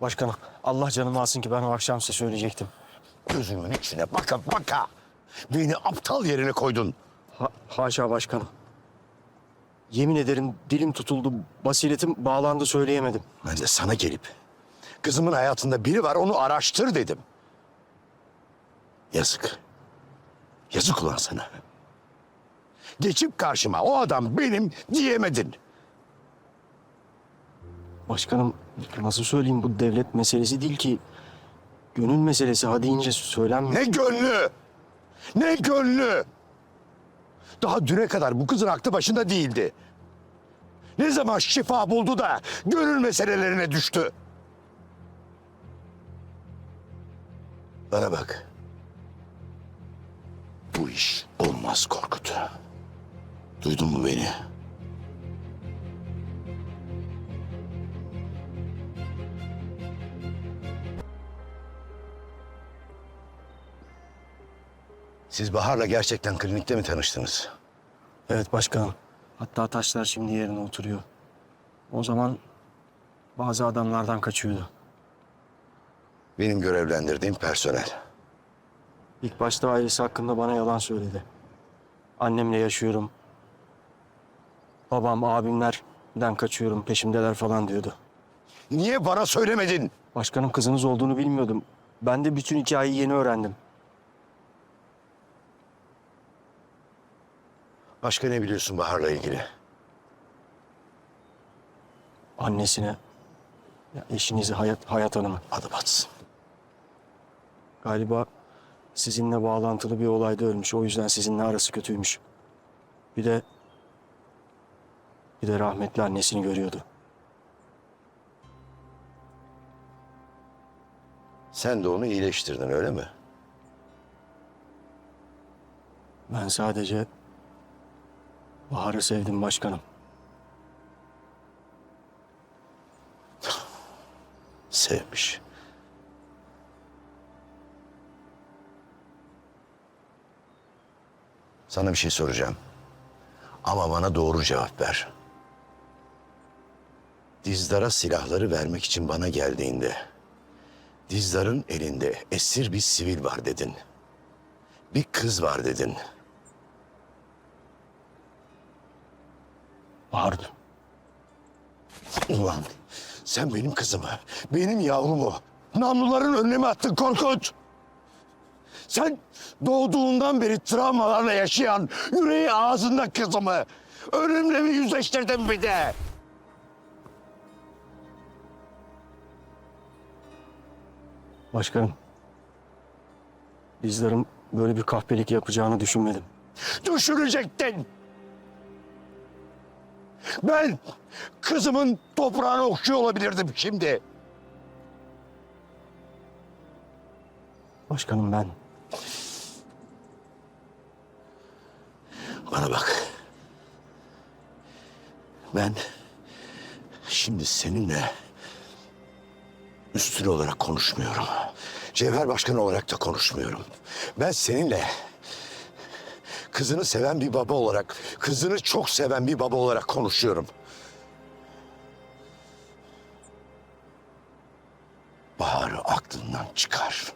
Başkanım Allah canımı alsın ki ben o akşam size söyleyecektim. Gözümün içine baka baka beni aptal yerine koydun. Ha, haşa başkanım. Yemin ederim dilim tutuldu, basiretim bağlandı söyleyemedim. Ben de sana gelip kızımın hayatında biri var onu araştır dedim. Yazık. Yazık ulan sana. Geçip karşıma o adam benim diyemedin. Başkanım nasıl söyleyeyim bu devlet meselesi değil ki. Gönül meselesi ha deyince söylenmiyor. Ne gönlü! Ne gönlü! Daha düne kadar bu kızın aklı başında değildi. Ne zaman şifa buldu da gönül meselelerine düştü? Bana bak. Bu iş olmaz Korkut. Duydun mu beni? Siz Bahar'la gerçekten klinikte mi tanıştınız? Evet başkanım. Hatta taşlar şimdi yerine oturuyor. O zaman bazı adamlardan kaçıyordu. Benim görevlendirdiğim personel. İlk başta ailesi hakkında bana yalan söyledi. Annemle yaşıyorum. Babam, abimlerden kaçıyorum, peşimdeler falan diyordu. Niye bana söylemedin? Başkanım kızınız olduğunu bilmiyordum. Ben de bütün hikayeyi yeni öğrendim. Başka ne biliyorsun Bahar'la ilgili? Annesine, ya eşinizi Hayat, Hayat Hanım'ı. Adı batsın. Galiba sizinle bağlantılı bir olayda ölmüş. O yüzden sizinle arası kötüymüş. Bir de bir de rahmetli annesini görüyordu. Sen de onu iyileştirdin öyle mi? Ben sadece Bahar'ı sevdim başkanım. Sevmiş. Sana bir şey soracağım. Ama bana doğru cevap ver. Dizdar'a silahları vermek için bana geldiğinde... Dizdar'ın elinde esir bir sivil var dedin. Bir kız var dedin. Bahar'dı. Ulan sen benim kızımı, benim yavrumu namluların önüne mi attın Korkut? Sen doğduğundan beri travmalarla yaşayan yüreği ağzında kızımı ölümle mi yüzleştirdin bir de? Başkanım. Bizlerin böyle bir kahpelik yapacağını düşünmedim. Düşürecektin. Ben kızımın toprağını okşuyor olabilirdim şimdi. Başkanım ben Bana bak. Ben şimdi seninle üstün olarak konuşmuyorum. Cevher Başkanı olarak da konuşmuyorum. Ben seninle kızını seven bir baba olarak, kızını çok seven bir baba olarak konuşuyorum. Bahar'ı aklından çıkar.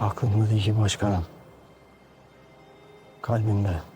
aklımda değil başkanım. Kalbimde.